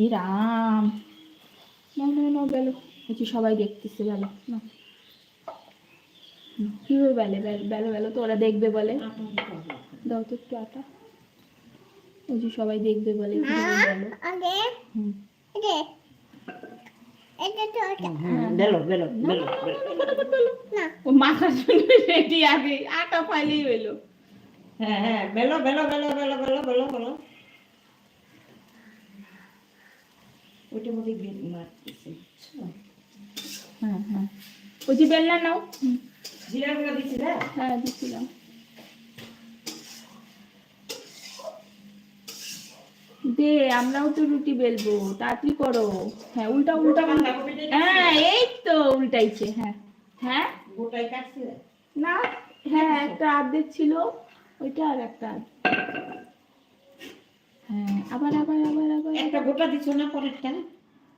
ই রাম না না না বেলো বলছি সবাই দেখতেছে বেলো না। কীভাবে বেলে? বেলো বেলো বেলো তো ওরা দেখবে বলে। দাও তো একটু আটা। বলছি সবাই দেখবে বলে কীভাবে বেলো। আগে হুম। আগে এটা তো এটা বেলো বেলো বেলো বেলো। না ও মাথার জন্য রেডি আগে আটা ফাইলেই হইল হ্যাঁ হ্যাঁ বেলো বেলো বেলো বেলো বেলো বেলো বেলো। ওইটার মধ্যে বেল মারতেছে হ্যাঁ হ্যাঁ ওই যে বেলনা নাও। জিরা গুঁড়া না হ্যাঁ দিচ্ছিলাম দে আমরাও তো রুটি বেলবো তাড়াতাড়ি করো। হ্যাঁ উল্টা উল্টা হ্যাঁ এই তো উল্টাইছে হ্যাঁ। হ্যাঁ? গোটাই কাটছি না হ্যাঁ একটা অর্ধেক ছিল ওইটা আর একটা অর্ধেক। হ্যাঁ আবার আবার আবার আবার একটা গোটা দিচ্ছ না পরেরটা?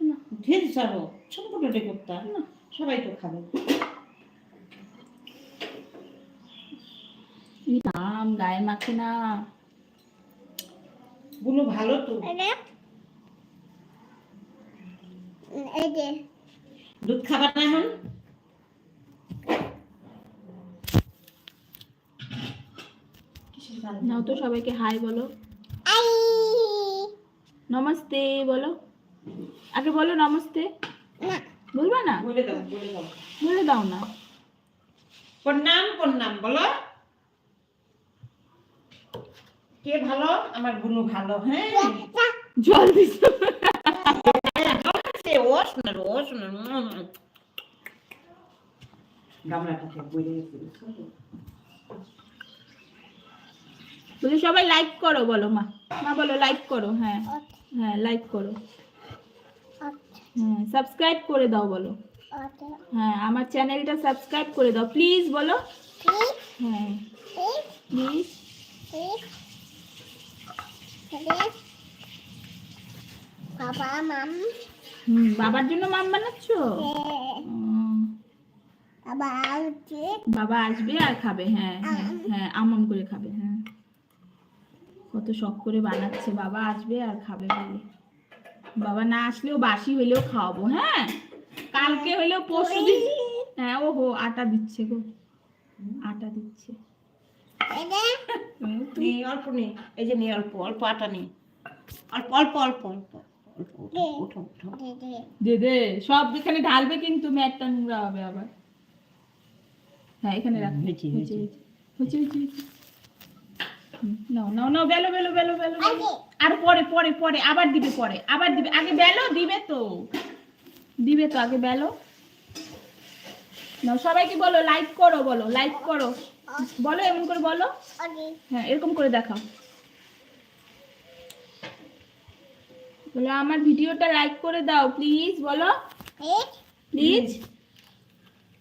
না। ঢের যাব ছোট ছোট করতাম না। সবাই তো খাবে। এই রাম গায়ে মাখে না? গুলো ভালো তো। দুধ খাবার না এখন? নাও তো সবাইকে হাই বলো। নমস্তে বলো। আগে বলো নমস্তে। বলবা না? বলে দাও বলে দাও। বলে দাও না। প্রণাম প্রণাম বলো। কে ভালো? আমার গুনু ভালো হ্যাঁ। জল দিস ও শোনার ও শোনার গামলাটাকে বইলে বলি সবাই লাইক করো বলো মা। মা বলো লাইক করো হ্যাঁ। হ্যাঁ লাইক করো। হ্যাঁ সাবস্ক্রাইব করে দাও বলো। আচ্ছা। হ্যাঁ আমার চ্যানেলটা সাবস্ক্রাইব করে দাও প্লিজ বলো। হ্যাঁ। প্লিজ বাবা মাম। হুম বাবার জন্য মাম বানাচ্ছ? হ্যাঁ। বাবা বাবা আসবে আর খাবে হ্যাঁ হ্যাঁ হ্যাঁ আমম করে খাবে হ্যাঁ। কত শখ করে বানাচ্ছে। বাবা আসবে আর খাবে বলে। বাবা না আসলেও বাসি হইলেও খাওয়াবো হ্যাঁ? কালকে হইলেও পরশু দিন হ্যাঁ ও হো আটা দিচ্ছে গো। আটা দিচ্ছে। অল্প নি। এই যে নি অল্প অল্প আটা নি। অল্প অল্প অল্প অল্প দে দে সব এখানে ঢালবে কিন্তু ম্যাটটা নোংরা হবে আবার। হ্যাঁ এখানে রাখ। হয়েছে, হয়েছে হয়েছে। হয়েছে হয়েছে হয়েছে হুম, নাও নাও নাও বেলো বেলো বেলো বেলো বেলো। আর পরে পরে পরে আবার দিবে পরে আবার দিবে। আগে বেলো দিবে তো। দিবে তো আগে বেলো। নাও সবাইকে বলো লাইক করো বলো লাইক করো। বলো এমন করে বলো। হ্যাঁ এরকম করে দেখাও। বলো আমার ভিডিওটা লাইক করে দাও প্লিজ বলো। প্লিজ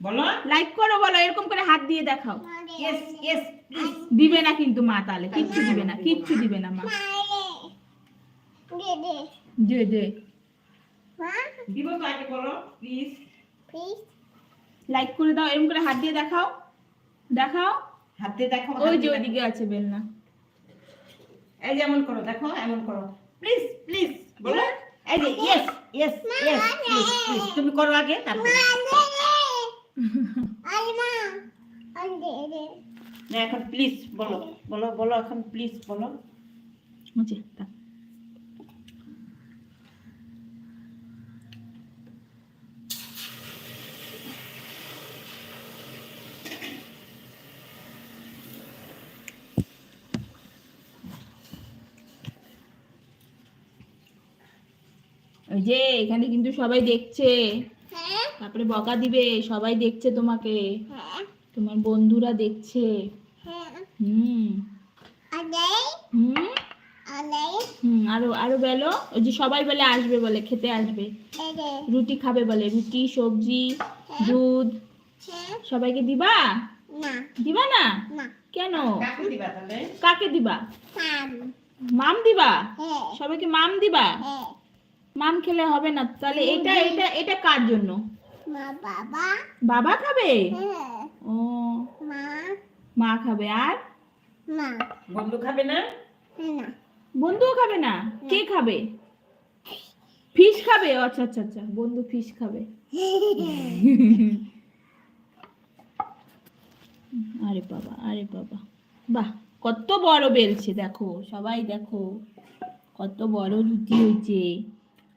বলো? লাইক করো বলো এরকম করে হাত দিয়ে দেখাও। ইয়েস প্লিজ দিবে না কিন্তু মা তাহলে কিচ্ছু দিবে না কিচ্ছু দিবে না মা। দে দে। যে যে মা? দিব তো আগে বলো প্লিজ প্লিজ লাইক করে দাও এরকম করে হাত দিয়ে দেখাও। দেখাও। হাতে দেখো ওই যে ওইদিকে আছে বেলনা। এই যে এমন করো দেখো এমন করো। প্লিজ প্লিজ বলো। এই যে ইয়েস ইয়েস ইয়েস তুমি করো আগে তারপর। না এখন প্লিজ বলো বলো বলো এখন প্লিজ বলো। বুঝে ওই যে এখানে কিন্তু সবাই দেখছে। তারপরে বকা দিবে সবাই দেখছে তোমাকে। হ্যাঁ। তোমার বন্ধুরা দেখছে। হ্যাঁ। হুম। হুম। হুম আরও আরও বেলো। ওই যে সবাই বলে আসবে বলে খেতে আসবে। রুটি খাবে বলে রুটি সবজি দুধ। হ্যাঁ। সবাইকে দিবা? দিবা না? কেন? কাকে দিবা তাহলে? কাকে দিবা? সাম মাম দিবা? হ্যাঁ। সবাইকে মাম দিবা? হ্যাঁ। মাম খেলে হবে না। তাহলে এটা এটা এটা কার জন্য? মা বাবা? বাবা খাবে? হ্যাঁ। ও। মা? মা খাবে আর? না বন্ধু খাবে না? না। বন্ধুও খাবে না? কে খাবে? ফিশ খাবে? আচ্ছা আচ্ছা আচ্ছা। বন্ধু ফিশ খাবে। আরে বাবা আরে বাবা। বাহ কত বড় বেলছে দেখো। সবাই দেখো। কত বড় রুটি হয়েছে।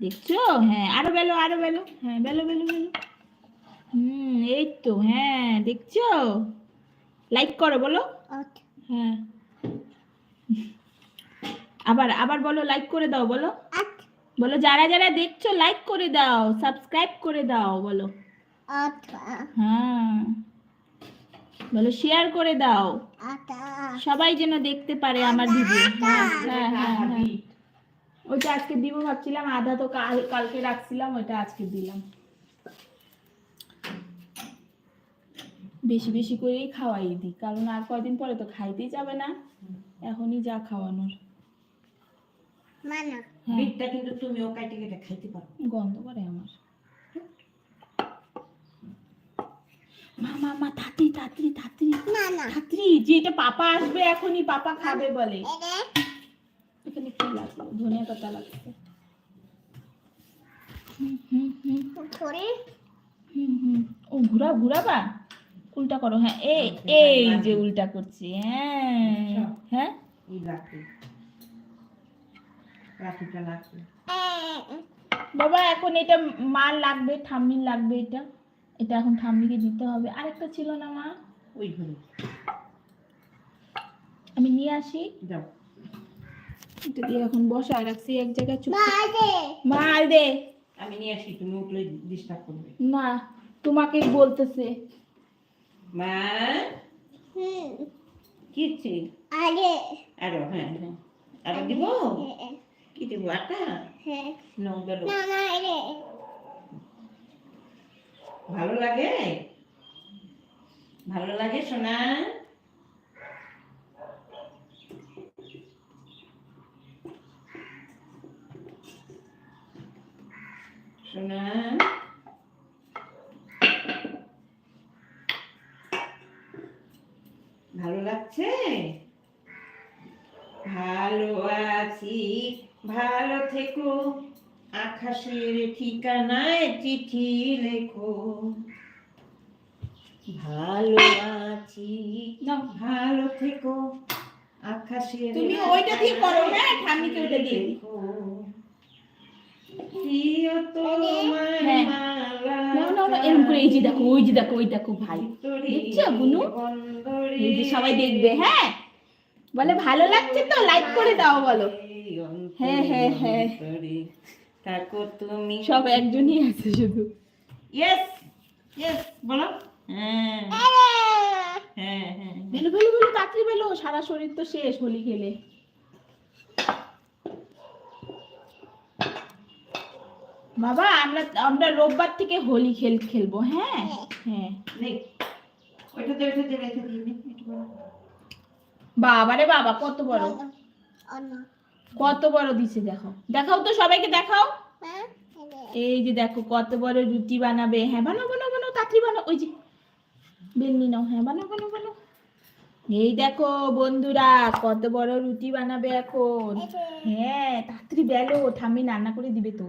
দেখছ? হ্যাঁ আরও বেলো আরও বেলো। হ্যাঁ বেলো বেলো বেলো। হুম এই তো হ্যাঁ দেখছ? লাইক করো বলো। হ্যাঁ। আবার আবার বলো লাইক করে দাও বলো। বলো যারা যারা দেখছ লাইক করে দাও সাবস্ক্রাইব করে দাও বলো। হ্যাঁ। বলো শেয়ার করে দাও। সবাই যেন দেখতে পারে আমার ভিডিও হ্যাঁ হ্যাঁ হ্যাঁ হ্যাঁ। ওইটা আজকে দিব ভাবছিলাম আধা তো কাল কালকে রাখছিলাম ওইটা আজকে দিলাম। বেশি বেশি করেই খাওয়াই দিই। কারণ আর কয়দিন পরে তো খাইতেই যাবে না। এখনই যা খাওয়ানোর। মানা। হ্যাঁ। বিটটা কিন্তু তুমিও কাটে কেটে খাইতে পারো। গন্ধ করে আমার। মা মা মা তাড়াতাড়ি তাড়াতাড়ি তাড়াতাড়ি না না তাড়াতাড়ি যে পাপা আসবে এখনই পাপা খাবে বলে। এখানে কি লাগল? ধনিয়া পাতা লাগছে। হুম, হুম, হুম, হুম, হুম। ও ঘুরা ঘুরাবা? উল্টা করো হ্যাঁ এই এই যে উল্টা করছি হ্যাঁ হ্যাঁ। বাবা এখন এটা মার লাগবে ঠাম্মির লাগবে এটা। এটা এখন ঠাম্মিকে দিতে হবে। আরেকটা ছিল না মা? ওই ঘরে। আমি নিয়ে আসি। যাও এটা দিয়ে এখন বসায় রাখছি এক জায়গায় চুপ মার দে। আমি নিয়ে আসি তুমি উঠলে ডিস্টার্ব করবে। না তোমাকে বলতেছে। মা? হুম। কিচ্ছি আরে আরও হ্যাঁ হ্যাঁ। আরও দিব? কি দিব আটা? হ্যাঁ। না না ভালো লাগে? ভালো লাগে সোনা? সোনা? ভালো লাগছে ভালো আছি ভালো থেকো আকাশের ঠিকানায় চিঠি লেখো ভালো আছি। ভালো থেকো আকাশের তুমি ওইটা দিয়ে করো, হ্যাঁ? ঠাম্মিকে ওইটা দিয়ে। প্রিয় তোমার এরকম করে এই যে দেখো ওই যে দেখো ওই দেখো ভাই দেখছ, বুনু? এই যে সবাই দেখবে হ্যাঁ? বলে ভালো লাগছে তো লাইক করে দাও বলো। হ্যাঁ, হ্যাঁ, হ্যাঁ। থাকো তুমি। সব একজনই আছে শুধু। ইয়েস ইয়েস বলো। হ্যাঁ। হ্যাঁ হ্যাঁ। বেলো বেলো বেলো তাড়াতাড়ি বেলো সারা শরীর তো শেষ হোলি খেলে। বাবা আমরা আমরা রোববার থেকে হোলি খেল খেলব হ্যাঁ? হ্যাঁ। নেই ওইটাতে ওইটাতে রেখে দিই নে, বাবা রে বাবা কত বড়। কত বড় দিছে দেখো। দেখাও তো সবাইকে দেখাও। হ্যাঁ এই যে দেখো কত বড় রুটি বানাবে। হ্যাঁ বানাও বানাও বানাও তাড়াতাড়ি বানাও ওই যে। বেলনি নাও হ্যাঁ বানাও বানাও বানাও। এই দেখো বন্ধুরা কত বড় রুটি বানাবে এখন। হ্যাঁ তাড়াতাড়ি বেলো ঠাম্মি রান্না করে দিবে তো।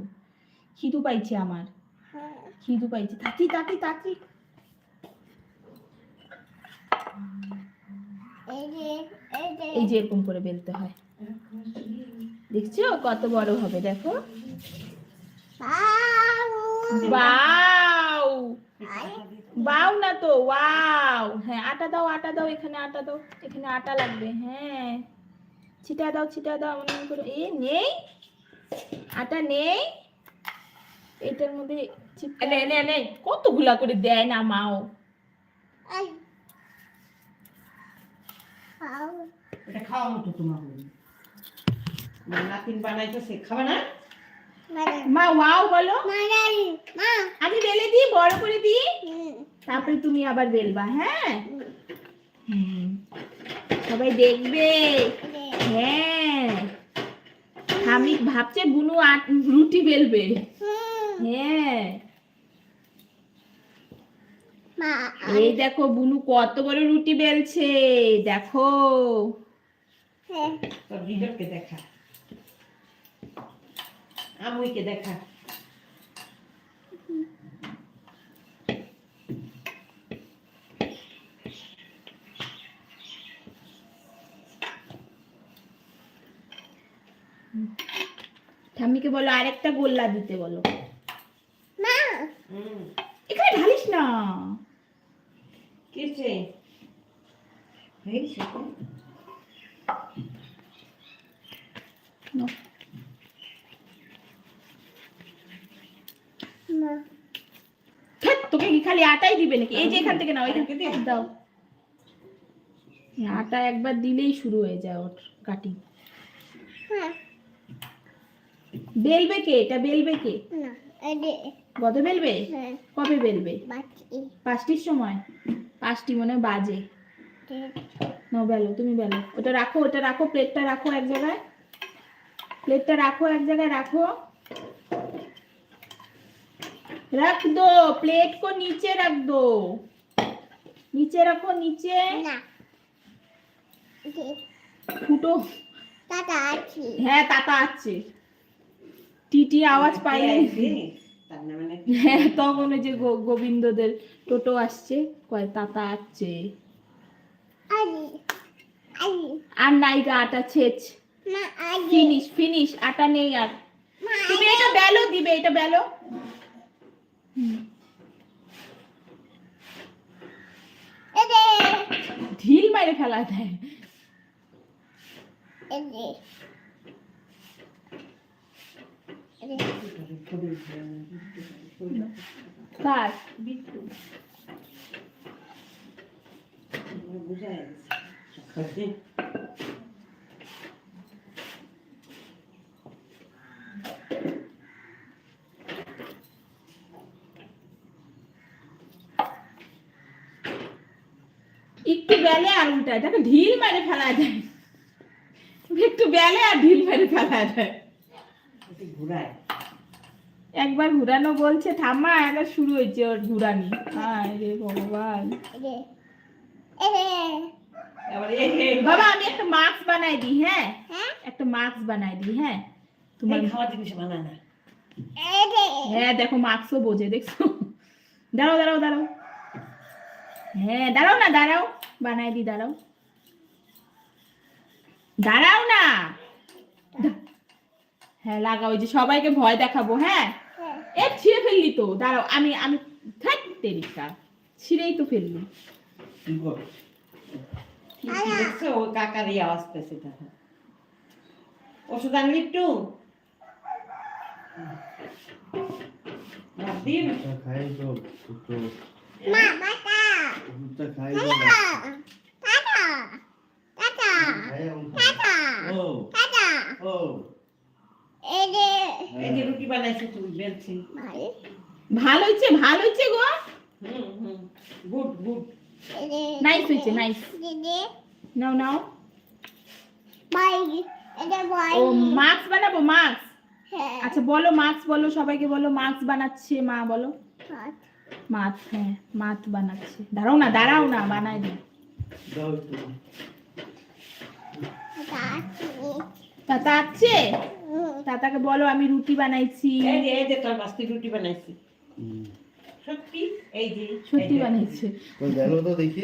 খিদু পাইছে আমার। হ্যাঁ। খিদু পাইছে। তাড়াতাড়ি তাড়াতাড়ি তাড়াতাড়ি এই যে এরকম করে বেলতে হয়। দেখছ? কত বড় হবে দেখো। বাউ! বাউ না তো ওয়াও! হ্যাঁ আটা দাও আটা দাও এখানে আটা দাও এখানে আটা লাগবে হ্যাঁ। ছিটা দাও ছিটা দাও এমন করে। এ নেই? আটা নেই? এটার মধ্যে চিপকা- নে নে নে কতগুলা করে দেয় না মাও? এটা খাওয়া মতো তোমার নাতিন বানাইতেছে খাবে না? মা ওয়াও বলো। আমি বেলে দিই বড় করে দিই। তারপরে তুমি আবার বেলবা হ্যাঁ। সবাই দেখবে। হ্যাঁ। আমি ভাবছে বুনু আট- রুটি বেলবে। হ্যাঁ। এই দেখো বুনু কত বড় রুটি বেলছে দেখো। হ্যাঁ। দেখা। আমুইকে দেখা। ঠাম্মিকে বলো আরেকটা গোল্লা দিতে বলো মা হুম এখানে ঢালিস না কিছে হয়েছে নাও। মা ধ্যাৎ, তোকে কি দিবে নাকি? এই যে এখান থেকে নাও এখান থেকে দাও। আটা একবার দিলেই শুরু হয়ে যায় ওর কাটিং হ্যাঁ। বেলবে কে? এটা বেলবে কে? কত বেলবে? হ্যাঁ। কবে বেলবে? পাঁচটির সময়? পাঁচটি মনে হয় বাজে। নাও বেলো তুমি বেলো। ওটা রাখো ওটা রাখো প্লেটটা রাখো এক জায়গায়। প্লেটটা রাখো এক জায়গায় রাখো। रख दो प्लेट को नीचे रख दो नीचे रखो नीचे না দে ফুটো টাটা আছি হ্যাঁ তাতা আছে টিটি আওয়াজ পাইলে তার না মানে হ্যাঁ তখন ওই যে গো- গোবিন্দদের টোটো আসছে কয় তাতা আসছে আলি আলি আর নাইগা আটা ছেচ মা আলি ফিনিশ ফিনিশ আটা নেই আর মা তুমি এটা বেলো দিবে এটা বেলো হুম। এদে ঢিল মাইরে ফেলা দেয় এদে এদে কার? গেছে একটু উল্টায় তাকে ঢিল মারে ফেলা যায় একটু বেলে আর ঢিল মেরে ফেলা যায় ঘুরায় একবার ঘুরানো বলছে ঠাম্মা একবার শুরু হয়েছে ওর ঘুরানি। হায় রে ভগবান। বাবা আমি একটা মাস্ক বানাই দিই হ্যাঁ? একটা মাস্ক বানাই দিই হ্যাঁ? তোমার খাওয়া জিনিস বানায় না। হ্যাঁ দেখো মাস্কও বোঝে দেখছ? দাঁড়াও দাঁড়াও দাঁড়াও। হ্যাঁ দাঁড়াও না দাঁড়াও। বানাই দি দাঁড়াও। দাঁড়াও না। হ্যাঁ লাগাও ওই যে সবাইকে ভয় দেখাবো হ্যাঁ? এ ছিঁড়ে ফেললি তো দাঁড়াও আমি আমি থাক তেরিকা ছিঁড়েই তো ফেললি। কাকারই আওয়াজ পেয়েছে ওষুধ আনলি একটু? দিন। খাই তো ওষুধটা খাই ভালো। ভালো গো। Good good. নাইস নাইস নাও নাও। ও মাস্ক বানাবো মাস্ক? হ্যাঁ। আচ্ছা বলো মাস্ক বলো সবাইকে বলো মাস্ক বানাচ্ছে মা বলো। মাছ হ্যাঁ মাছ বানাচ্ছে। দাঁড়াও না দাঁড়াও না বানাই দিই। তাতা আছে? তাতাকে বলো আমি রুটি বানাইছি। এই যে এই যে তোর বাস্তি রুটি বানাইছি। সত্যি? এই যে সত্যি বানাইছে। তো গেলো তো দেখি।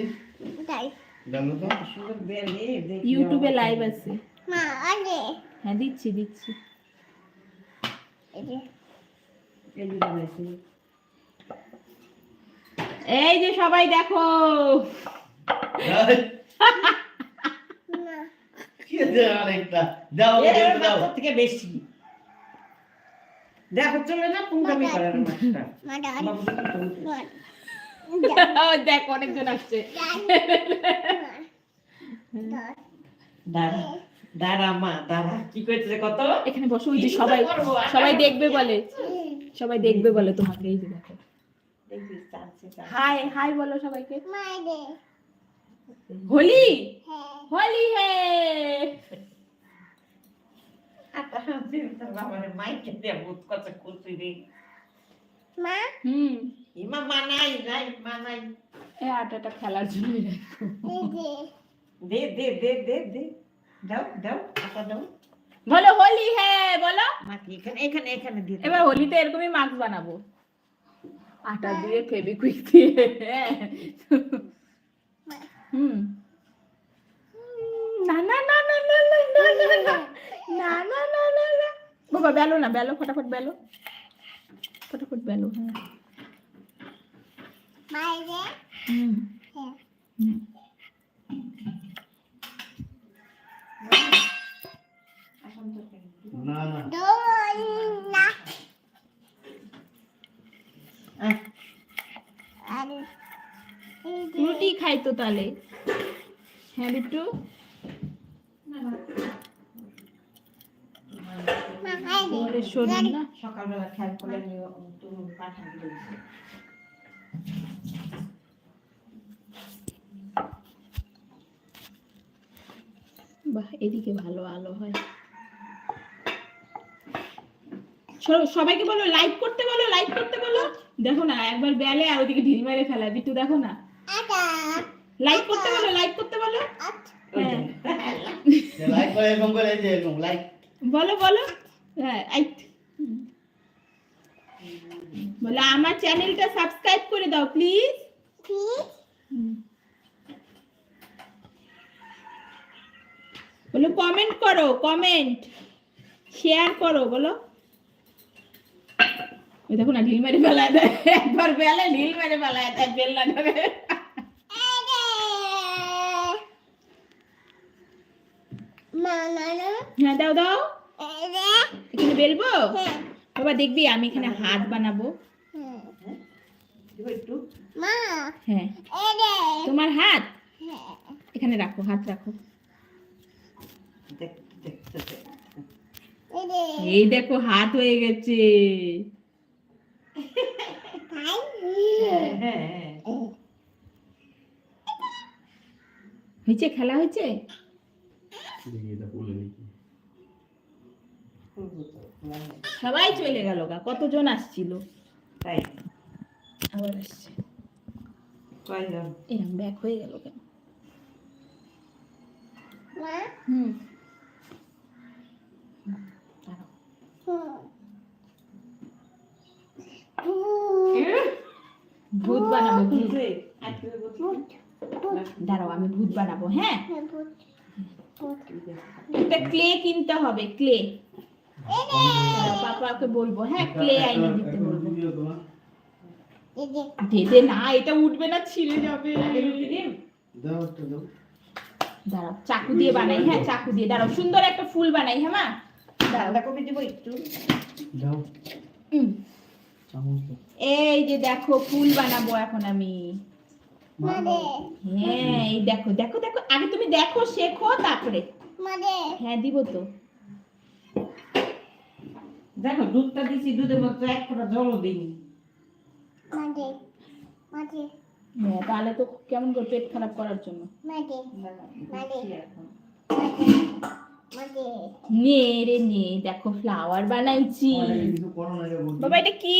তাই। গেলো তো? সুন্দর বেলে দেখি ইউটিউবে লাইভ আছে। মা আগে। হ্যাঁ দিচ্ছি দিচ্ছি। এই যে বানাইছি। এই যে সবাই দেখো। থেকে বেশি। দেখো চলে না পুঙ্গামি করার অনেকজন আসছে। দাঁড়া দাঁড়া মা দাঁড়া। কি করছে কত? এখানে বসো ওই যে সবাই সবাই দেখবে বলে। সবাই দেখবে বলে তোমাকে এই যে দেখো। দেখি চান্সে হাই হাই বলো সবাইকে। হোলি? হোলি হে। খেলার দাও বলো হোলি হ্যাঁ বলো। এখানে এখানে এখানে এবার হোলিতে এরকমই মাস্ক বানাবো। আটা দিয়ে ফেবিকুইক দিয়ে হ্যাঁ। হুম না না না না না না না না না না না না না না বাবা বেলো না বেলো ফটাফট বেলো ফটাফট বেলো হ্যাঁ বাইরে হুম হ্যাঁ হুম? না না দোল না আহ, আর এই যে রুটি খাই তো তাহলে হ্যাঁ বিট্টু সকালবেলা খেয়াল বাহ এদিকে ভালো আলো হয়। সব- সবাইকে বলো লাইক করতে বলো লাইক করতে বলো। দেখো না একবার বেলে আর ওদিকে ঢিল মেরে ফেলা বিট্টু দেখো না। লাইক করতে বলো লাইক করতে বলো। হ্যাঁ। লাইক করে এরকম করে যে এরকম লাইক বলো বলো। হ্যাঁ বলো আমার চ্যানেলটা সাবস্ক্রাইব করে দাও প্লিজ বলো কমেন্ট করো কমেন্ট শেয়ার করো বলো। দেখো না ঢিল মেরে ফেলায় দেয় একবার বেলে ঢিল মেরে ফেলায় দেয় ধরে না হ্যাঁ দাও দাও। এখানে বেলবো? বাবা দেখবি আমি এখানে হাত বানাবো। হ্যাঁ। তোমার হাত? এখানে রাখো হাত রাখো। এই দেখো হাত হয়ে গেছে। হয়েছে খেলা হয়েছে? সবাই চলে গেল গা কতজন আসছিল? তাই। আবার আসছে। কয়জন? ব্যাক হয়ে গেল কেন? মা? হুম। দাঁড়াও। ভূত বানাবো ভূত। বুঝলে? আজকে বলছি। দাঁড়াও আমি ভূত বানাবো হ্যাঁ ভূত। একটা ক্লে কিনতে হবে ক্লে পাপাকে বলব হ্যাঁ ক্লে আইনে দিতে বলব। দে দে না এটা উঠবে না ছিঁড়ে যাবে। দাঁড়াও চাকু দিয়ে বানাই হ্যাঁ চাকু দিয়ে। দাঁড়াও সুন্দর একটা ফুল বানাই হ্যাঁ মা। দাঁড়াও দিব একটু। দাও। এই যে দেখো ফুল বানাবো এখন আমি। হ্যাঁ এই দেখো দেখো দেখো। আগে তুমি দেখো শেখো তারপরে। হ্যাঁ দিব তো। দেখো দুধটা দিছি দুধের মধ্যে এক ফোঁটা জলও দিইনি। মাদে মাদে হ্যাঁ তাহলে তো কেমন করে পেট খারাপ করার জন্য। নে রে নে। দেখো ফ্লাওয়ার বানাইছি। বাবা এটা কি?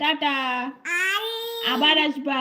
টাটা। আবার আসবা।